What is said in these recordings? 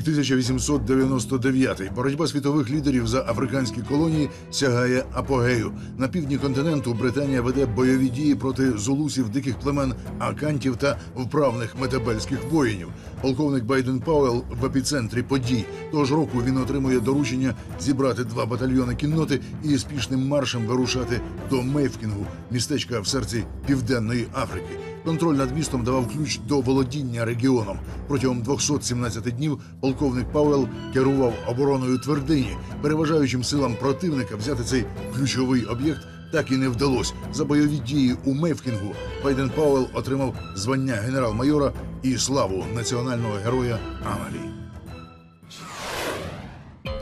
Рік 1899. Боротьба світових лідерів за африканські колонії сягає апогею. На півдні континенту Британія веде бойові дії проти зулусів, диких племен, акантів та вправних метабельських воїнів. Полковник Байден Пауел в епіцентрі подій. Того ж року він отримує доручення зібрати два батальйони кінноти і спішним маршем вирушати до Мейфкінгу, містечка в серці Південної Африки. Контроль над містом давав ключ до володіння регіоном. Протягом 217 днів полковник Павел керував обороною твердині. Переважаючим силам противника взяти цей ключовий об'єкт так і не вдалося. За бойові дії у Мейфкінгу Байден Пауел отримав звання генерал-майора і славу національного героя Англії.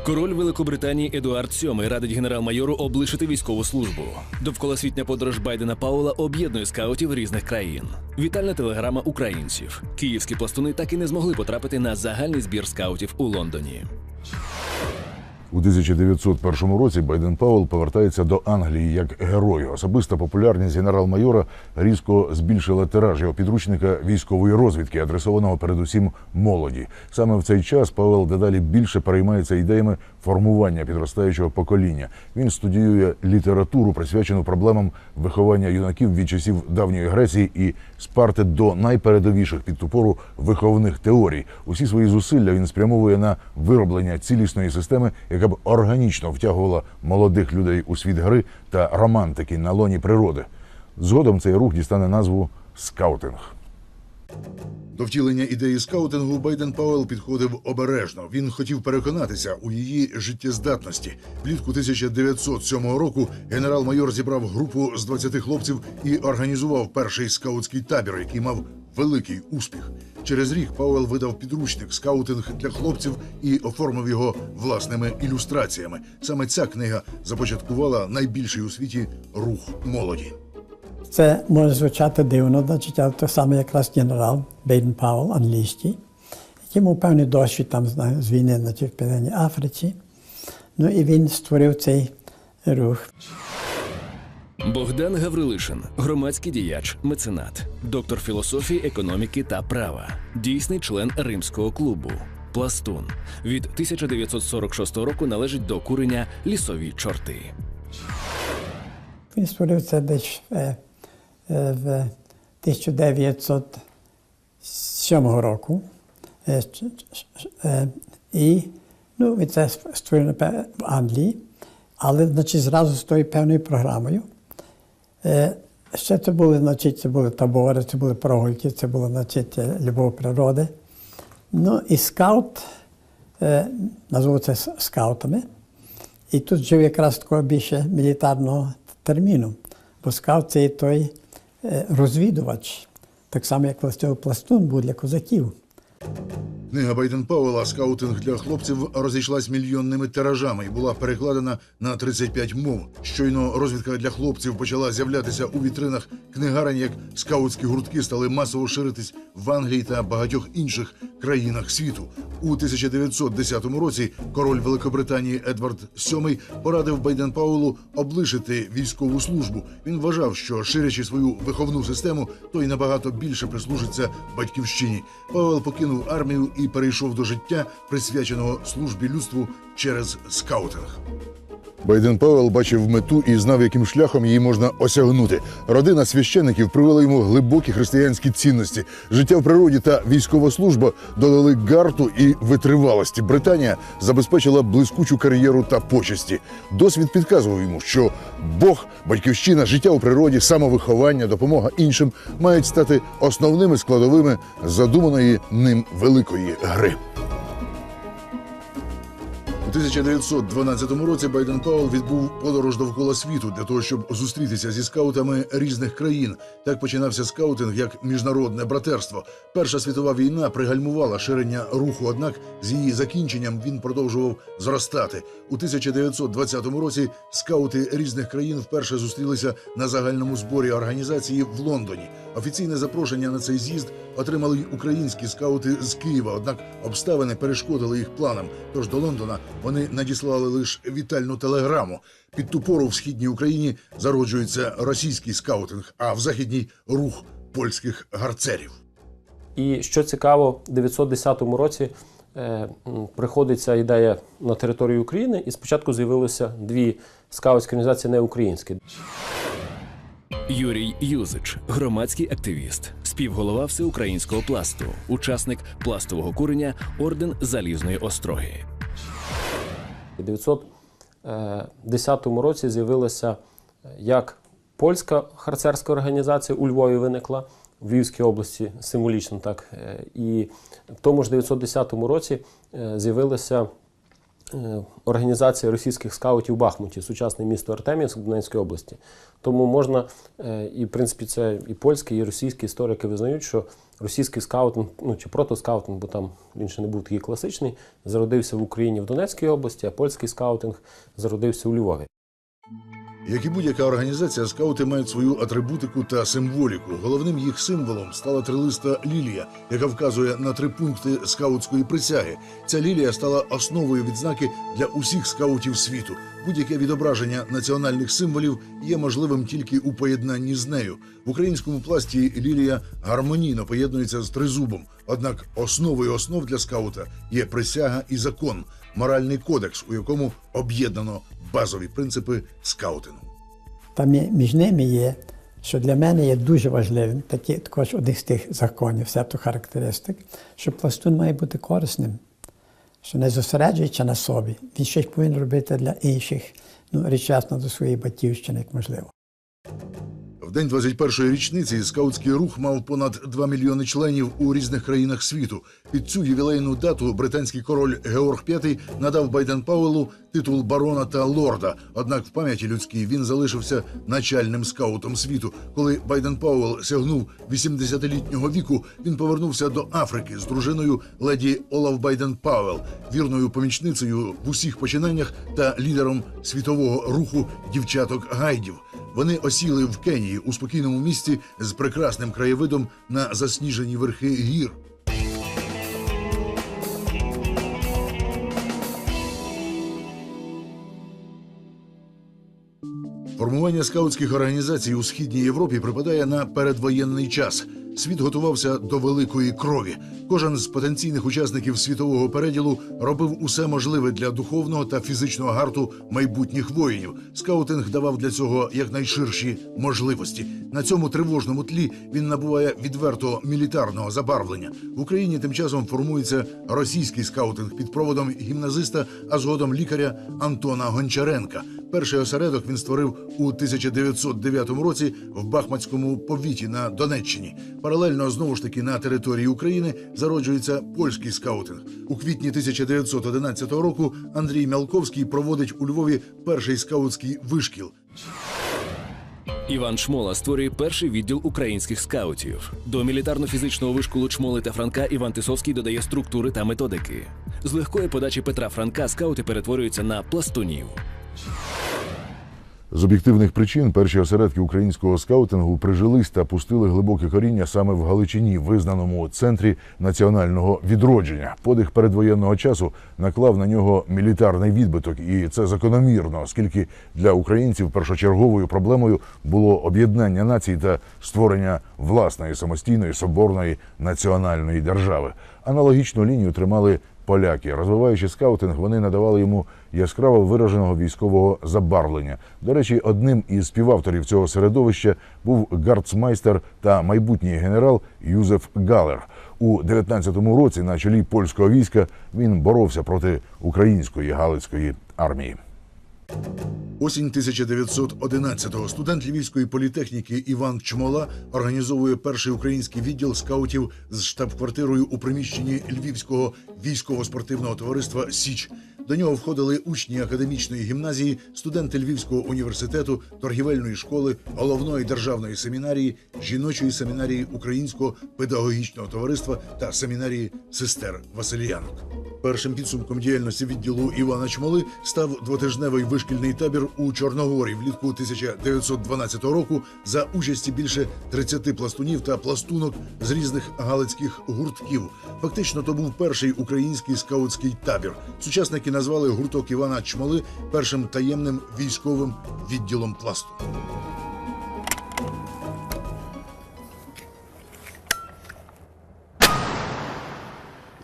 Король Великобританії Едуард VII радить генерал-майору облишити військову службу. Довколосвітня подорож Байдена Паула об'єднує скаутів різних країн. Вітальна телеграма українців. Київські пластуни так і не змогли потрапити на загальний збір скаутів у Лондоні. У 1901 році Байден Пауел повертається до Англії як герой. Особиста популярність генерал-майора різко збільшила тираж його підручника військової розвідки, адресованого передусім молоді. Саме в цей час Павел дедалі більше переймається ідеями формування підростаючого покоління. Він студіює літературу, присвячену проблемам виховання юнаків від часів давньої Греції і Спарти до найпередовіших під ту пору виховних теорій. Усі свої зусилля він спрямовує на вироблення цілісної системи, яка б органічно втягувала молодих людей у світ гри та романтики на лоні природи. Згодом цей рух дістане назву скаутинг. До втілення ідеї скаутингу Байден Пауел підходив обережно. Він хотів переконатися у її життєздатності. Влітку 1907 року генерал-майор зібрав групу з 20 хлопців і організував перший скаутський табір, який мав великий успіх. Через рік Пауел видав підручник скаутинг для хлопців і оформив його власними ілюстраціями. Саме ця книга започаткувала найбільший у світі рух молоді. Це може звучати дивно, значить, але то саме якраз генерал Бейден Пауел, англійський, який мав певний досвід там з війни значить, в Південній Африці. Ну і він створив цей рух. Богдан Гаврилишин, громадський діяч, меценат, доктор філософії, економіки та права, дійсний член Римського клубу. Пластун від 1946 року належить до курення лісові чорти. Він створив це десь е, в 1907 року. Е, е, І ну, це створив напевне, в Англії, але значить, зразу з тою певною програмою. Е, Ще це були, значить, це були табори, це були прогульки, це була значить, е, любов природи. Ну і скаут, е, назву це скаутами. І тут жив якраз такого більше мілітарного терміну. Бо скаут це є той е, розвідувач, так само, як властивий пластун був для козаків. Книга Байден Пауела Скаутинг для хлопців розійшлась мільйонними тиражами і була перекладена на 35 мов. Щойно розвідка для хлопців почала з'являтися у вітринах книгарень, як скаутські гуртки стали масово ширитись в Англії та багатьох інших країнах світу. У 1910 році король Великобританії Едвард VII порадив Байден Паулу облишити військову службу. Він вважав, що ширячи свою виховну систему, той набагато більше прислужиться батьківщині. Павел покинув армію і перейшов до життя, присвяченого службі людству через скаутинг. Байден Павел бачив мету і знав, яким шляхом її можна осягнути. Родина священиків привела йому глибокі християнські цінності. Життя в природі та військова служба додали гарту і витривалості. Британія забезпечила блискучу кар'єру та почесті. Досвід підказував йому, що Бог, батьківщина, життя у природі, самовиховання, допомога іншим мають стати основними складовими задуманої ним великої гри. У 1912 році Байден Пауел відбув подорож довкола світу для того, щоб зустрітися зі скаутами різних країн. Так починався скаутинг як міжнародне братерство. Перша світова війна пригальмувала ширення руху, однак з її закінченням він продовжував зростати. У 1920 році скаути різних країн вперше зустрілися на загальному зборі організації в Лондоні. Офіційне запрошення на цей з'їзд отримали й українські скаути з Києва. Однак обставини перешкодили їх планам. Тож до Лондона вони надіслали лише вітальну телеграму. Під ту пору в східній Україні зароджується російський скаутинг, а в західній рух польських гарцерів. І що цікаво, в 910 році е, приходить ця ідея на територію України, і спочатку з'явилося дві скаутські організації неукраїнські. Юрій Юзич, громадський активіст, співголова всеукраїнського пласту, учасник пластового курення, орден Залізної Остроги. У 1910 році з'явилася е, як польська харцерська організація у Львові виникла в Львівській області, символічно так. е, І в тому ж 1910 році е, з'явилася е, організація російських скаутів в Бахмуті, сучасне місто Артемівськ Донецької області. Тому можна, е, і в принципі це і польські, і російські історики визнають, що російський скаутинг, ну чи протоскаутинг, бо там він ще не був такий класичний, зародився в Україні в Донецькій області, а польський скаутинг зародився у Львові. Як і будь-яка організація, скаути мають свою атрибутику та символіку. Головним їх символом стала трилиста лілія, яка вказує на три пункти скаутської присяги. Ця лілія стала основою відзнаки для усіх скаутів світу. Будь-яке відображення національних символів є можливим тільки у поєднанні з нею. В українському пласті лілія гармонійно поєднується з тризубом. Однак основою основ для скаута є присяга і закон, моральний кодекс, у якому об'єднано базові принципи скаутингу. Там між ними є, що для мене є дуже важливим, такі, також один з тих законів, себто характеристик, що пластун має бути корисним, що не зосереджується на собі, він щось повинен робити для інших, ну, речасно до своєї батьківщини, як можливо. В день 21-ї річниці скаутський рух мав понад 2 мільйони членів у різних країнах світу. Під цю ювілейну дату британський король Георг V надав Байден Пауелу титул барона та лорда. Однак в пам'яті людській він залишився начальним скаутом світу. Коли Байден Пауел сягнув 80-літнього віку, він повернувся до Африки з дружиною леді Олаф Байден Пауел, вірною помічницею в усіх починаннях та лідером світового руху дівчаток гайдів. Вони осіли в Кенії у спокійному місті з прекрасним краєвидом на засніжені верхи гір. Формування скаутських організацій у східній Європі припадає на передвоєнний час. Світ готувався до великої крові. Кожен з потенційних учасників світового переділу робив усе можливе для духовного та фізичного гарту майбутніх воїнів. Скаутинг давав для цього якнайширші можливості. На цьому тривожному тлі він набуває відверто мілітарного забарвлення. В Україні тим часом формується російський скаутинг під проводом гімназиста, а згодом лікаря Антона Гончаренка. Перший осередок він створив у 1909 році в Бахмацькому повіті на Донеччині. Паралельно знову ж таки на території України зароджується польський скаутинг. У квітні 1911 року Андрій Мялковський проводить у Львові перший скаутський вишкіл. Іван Чмола створює перший відділ українських скаутів. До мілітарно-фізичного вишколу Чмоли та Франка Іван Тисовський додає структури та методики. З легкої подачі Петра Франка скаути перетворюються на пластунів. З об'єктивних причин перші осередки українського скаутингу прижились та пустили глибоке коріння саме в Галичині, визнаному центрі національного відродження. Подих передвоєнного часу наклав на нього мілітарний відбиток, і це закономірно, оскільки для українців першочерговою проблемою було об'єднання націй та створення власної самостійної соборної національної держави. Аналогічну лінію тримали поляки. Розвиваючи скаутинг, вони надавали йому яскраво вираженого військового забарвлення. До речі, одним із співавторів цього середовища був гардсмайстер та майбутній генерал Юзеф Галер. У 19-му році на чолі польського війська він боровся проти української галицької армії. Осінь 1911-го студент Львівської політехніки Іван Чмола організовує перший український відділ скаутів з штаб-квартирою у приміщенні Львівського військово-спортивного товариства Січ. До нього входили учні академічної гімназії, студенти Львівського університету, торгівельної школи, головної державної семінарії, жіночої семінарії Українського педагогічного товариства та семінарії сестер Васильянок. Першим підсумком діяльності відділу Івана Чмоли став двотижневий вишкільний табір у Чорногорі влітку 1912 року за участі більше 30 пластунів та пластунок з різних галицьких гуртків. Фактично, то був перший український скаутський табір. Сучасники назвали гурток Івана Чмоли першим таємним військовим відділом пласту.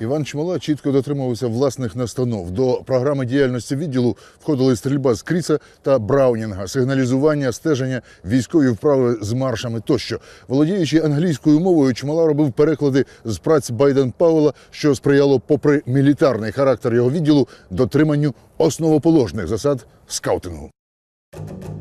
Іван Чмола чітко дотримувався власних настанов. До програми діяльності відділу входили стрільба з кріса та браунінга, сигналізування, стеження, військові вправи з маршами тощо. Володіючи англійською мовою, Чмола робив переклади з праць Байден Пауела, що сприяло, попри мілітарний характер його відділу, дотриманню основоположних засад скаутингу.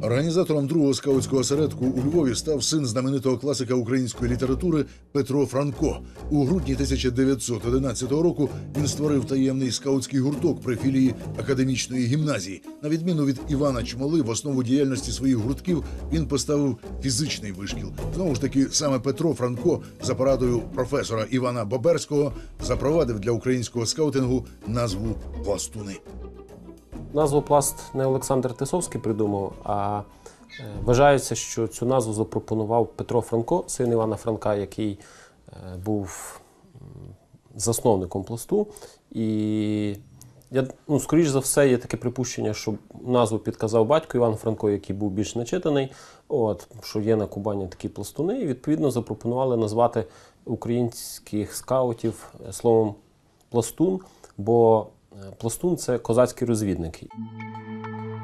Організатором другого скаутського осередку у Львові став син знаменитого класика української літератури Петро Франко. У грудні 1911 року він створив таємний скаутський гурток при філії академічної гімназії. На відміну від Івана Чмоли, в основу діяльності своїх гуртків він поставив фізичний вишкіл. Знову ж таки, саме Петро Франко за порадою професора Івана Боберського запровадив для українського скаутингу назву пластуни. Назву пласт не Олександр Тисовський придумав, а е, вважається, що цю назву запропонував Петро Франко, син Івана Франка, який е, був засновником пласту. І я, ну, скоріш за все, є таке припущення, що назву підказав батько Іван Франко, який був більш начитаний, от, що є на Кубані такі пластуни, і відповідно запропонували назвати українських скаутів е, словом пластун, бо пластун це козацький розвідник.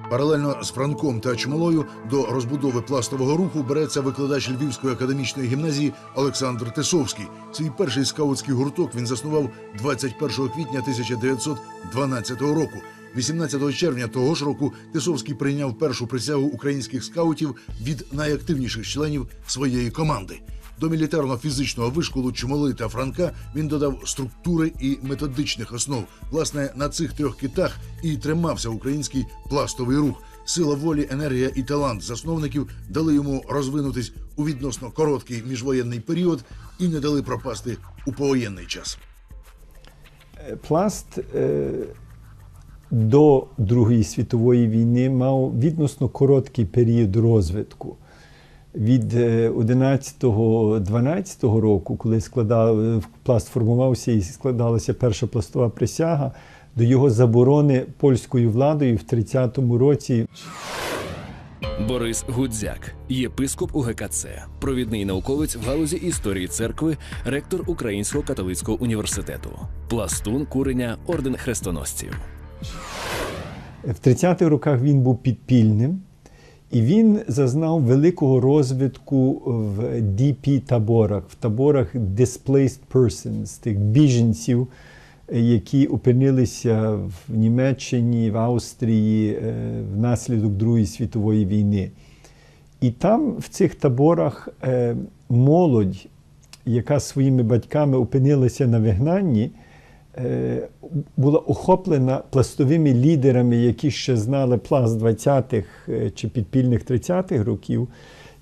Паралельно з Франком та Чмолою до розбудови пластового руху береться викладач Львівської академічної гімназії Олександр Тисовський. Свій перший скаутський гурток він заснував 21 квітня 1912 року. 18 червня того ж року Тисовський прийняв першу присягу українських скаутів від найактивніших членів своєї команди. До мілітарно-фізичного вишколу Чмоли та Франка він додав структури і методичних основ. Власне, на цих трьох китах і тримався український пластовий рух. Сила волі, енергія і талант засновників дали йому розвинутись у відносно короткий міжвоєнний період і не дали пропасти у повоєнний час. Пласт е, до Другої світової війни мав відносно короткий період розвитку. Від е, 11-12 року, коли складав, е, пласт формувався і складалася перша пластова присяга, до його заборони польською владою в 30-му році Борис Гудзяк, єпископ УГКЦ, провідний науковець в галузі історії церкви, ректор Українського католицького університету, пластун куреня орден хрестоносців. В 30-х роках він був підпільним, і він зазнав великого розвитку в dp таборах в таборах Displaced Persons, тих біженців, які опинилися в Німеччині, в Австрії е, внаслідок Другої світової війни. І там, в цих таборах, е, молодь, яка своїми батьками опинилася на вигнанні, була охоплена пластовими лідерами, які ще знали пласт 20-х е, чи підпільних 30-х років,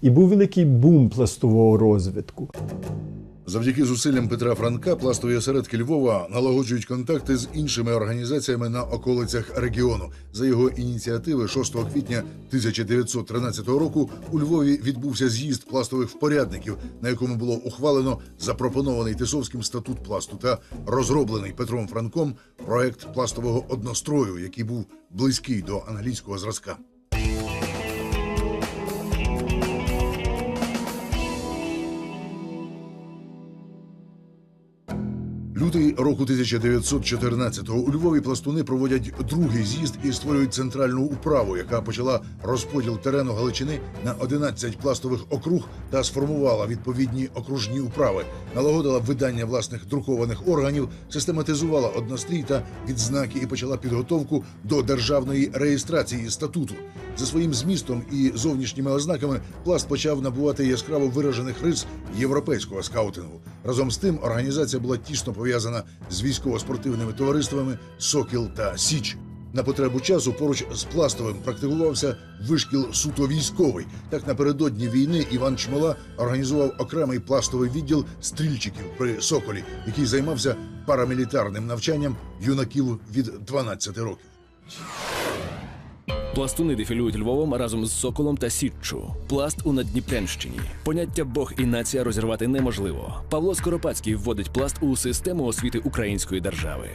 і був великий бум пластового розвитку. Завдяки зусиллям Петра Франка пластові осередки Львова налагоджують контакти з іншими організаціями на околицях регіону. За його ініціативи 6 квітня 1913 року у Львові відбувся з'їзд пластових впорядників, на якому було ухвалено запропонований Тисовським статут пласту та розроблений Петром Франком проект пластового однострою, який був близький до англійського зразка. Лютий року 1914-го у Львові пластуни проводять другий з'їзд і створюють центральну управу, яка почала розподіл терену Галичини на 11 пластових округ та сформувала відповідні окружні управи, налагодила видання власних друкованих органів, систематизувала однострій та відзнаки і почала підготовку до державної реєстрації статуту. За своїм змістом і зовнішніми ознаками пласт почав набувати яскраво виражених рис європейського скаутингу. Разом з тим організація була тісно пов'язана з військово-спортивними товариствами Сокіл та Січ. На потребу часу поруч з пластовим практикувався вишкіл суто військовий. Так напередодні війни Іван Чмола організував окремий пластовий відділ стрільчиків при Соколі, який займався парамілітарним навчанням юнаків від 12 років. Пластуни дефілюють Львовом разом з Соколом та Січчу. Пласт у Надніпрянщині. Поняття Бог і нація розірвати неможливо. Павло Скоропадський вводить пласт у систему освіти української держави.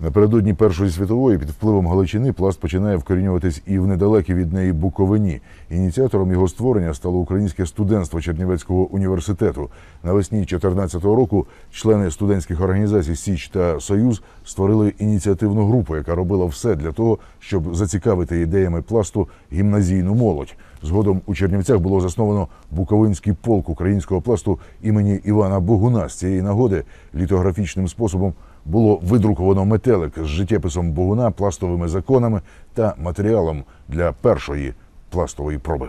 Напередодні Першої світової під впливом Галичини пласт починає вкорінюватись і в недалекій від неї Буковині. Ініціатором його створення стало українське студентство Чернівецького університету. Навесні 2014 року члени студентських організацій Січ та Союз створили ініціативну групу, яка робила все для того, щоб зацікавити ідеями пласту гімназійну молодь. Згодом у Чернівцях було засновано Буковинський полк українського пласту імені Івана Богуна. З цієї нагоди літографічним способом було видруковано метелик з життєписом Богуна, пластовими законами та матеріалом для першої пластової проби.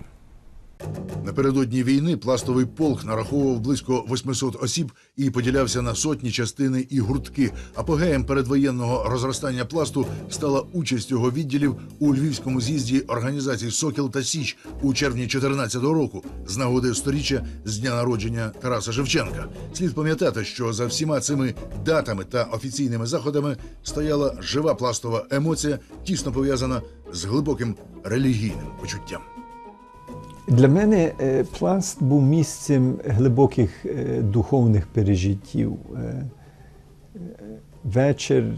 Напередодні війни пластовий полк нараховував близько 800 осіб і поділявся на сотні частини і гуртки. Апогеєм передвоєнного розростання пласту стала участь його відділів у львівському з'їзді організацій Сокіл та Січ у червні 2014 року з нагоди сторіччя з дня народження Тараса Шевченка. Слід пам'ятати, що за всіма цими датами та офіційними заходами стояла жива пластова емоція, тісно пов'язана з глибоким релігійним почуттям. Для мене е, пласт був місцем глибоких е, духовних пережиттів. Е, Вечір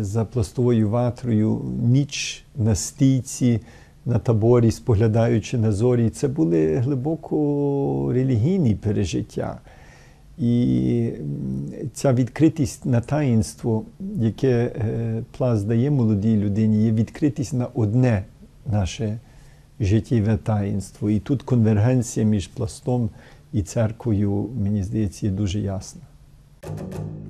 за пластовою ватрою, ніч на стійці, на таборі, споглядаючи на зорі, це були глибоко релігійні пережиття. І ця відкритість на таїнство, яке пласт дає молодій людині, є відкритість на одне наше життєве таїнство. І тут конвергенція між пластом і церквою, мені здається, є дуже ясна.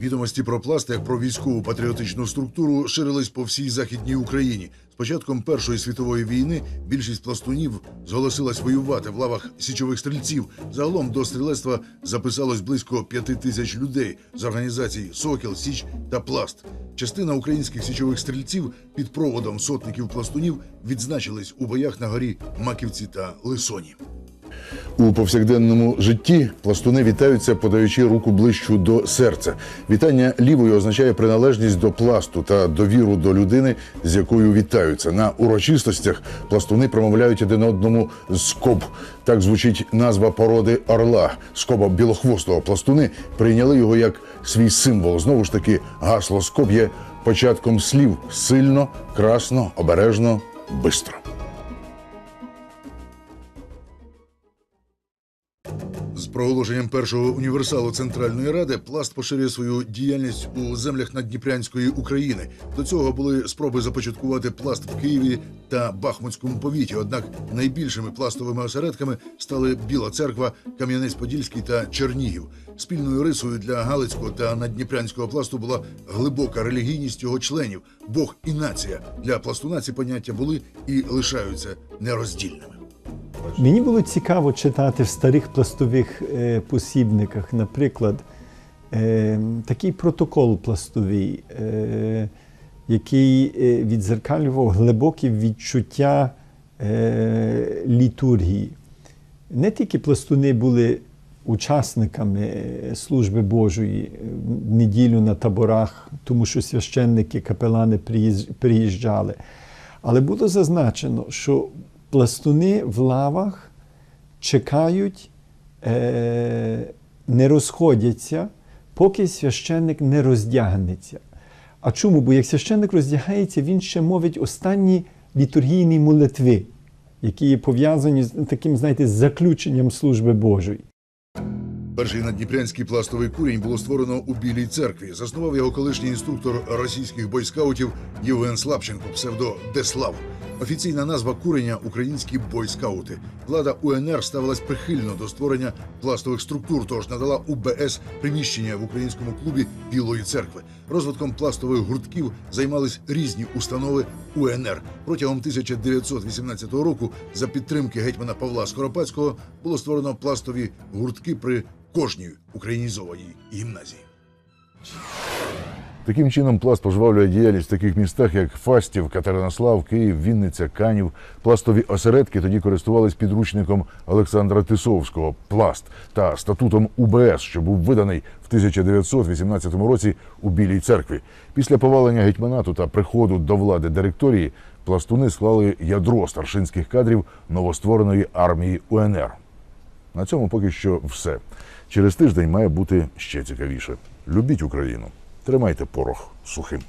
Відомості про пласт як про військову патріотичну структуру ширились по всій західній Україні. З початком Першої світової війни більшість пластунів зголосилась воювати в лавах січових стрільців. Загалом до стрілецтва записалось близько п'яти тисяч людей з організацій Сокіл, Січ та Пласт. Частина українських січових стрільців під проводом сотників пластунів відзначились у боях на горі Маківці та Лисоні. У повсякденному житті пластуни вітаються, подаючи руку ближчу до серця. Вітання лівою означає приналежність до пласту та довіру до людини, з якою вітаються. На урочистостях пластуни промовляють один одному скоб. Так звучить назва породи орла скоба білохвостого. Пластуни прийняли його як свій символ. Знову ж таки, гасло скоб є початком слів сильно, красно, обережно, бистро. Проголошенням першого універсалу Центральної Ради пласт поширює свою діяльність у землях Наддніпрянської України. До цього були спроби започаткувати пласт в Києві та Бахмутському повіті. Однак найбільшими пластовими осередками стали Біла Церква, Кам'янець-Подільський та Чернігів. Спільною рисою для Галицького та Наддніпрянського пласту була глибока релігійність його членів. Бог і нація для пластуна ці поняття були і лишаються нероздільними. Мені було цікаво читати в старих пластових е, посібниках, наприклад, е, такий протокол пластовий, е, який відзеркалював глибокі відчуття літургії. Не тільки пластуни були учасниками служби Божої в неділю на таборах, тому що священники, капелани приїжджали. Але було зазначено, що пластуни в лавах чекають, е, не розходяться, поки священник не роздягнеться. А чому? Бо як священник роздягається, він ще мовить останні літургійні молитви, які є пов'язані з таким, знаєте, заключенням служби Божої. Перший наддніпрянський пластовий курінь було створено у Білій церкві. Заснував його колишній інструктор російських бойскаутів Євген Слабченко, псевдо Деслав. Офіційна назва куреня українські бойскаути. Влада УНР ставилась прихильно до створення пластових структур, тож надала УБС приміщення в українському клубі Білої церкви. Розвитком пластових гуртків займались різні установи УНР. Протягом 1918 року за підтримки гетьмана Павла Скоропадського було створено пластові гуртки при кожній українізованій гімназії. Таким чином, пласт пожвавлює діяльність в таких містах, як Фастів, Катеринослав, Київ, Вінниця, Канів. Пластові осередки тоді користувались підручником Олександра Тисовського Пласт та статутом УБС, що був виданий в 1918 році у Білій церкві. Після повалення гетьманату та приходу до влади директорії пластуни склали ядро старшинських кадрів новоствореної армії УНР. На цьому поки що все. Через тиждень має бути ще цікавіше. Любіть Україну, Тримайте порох сухим.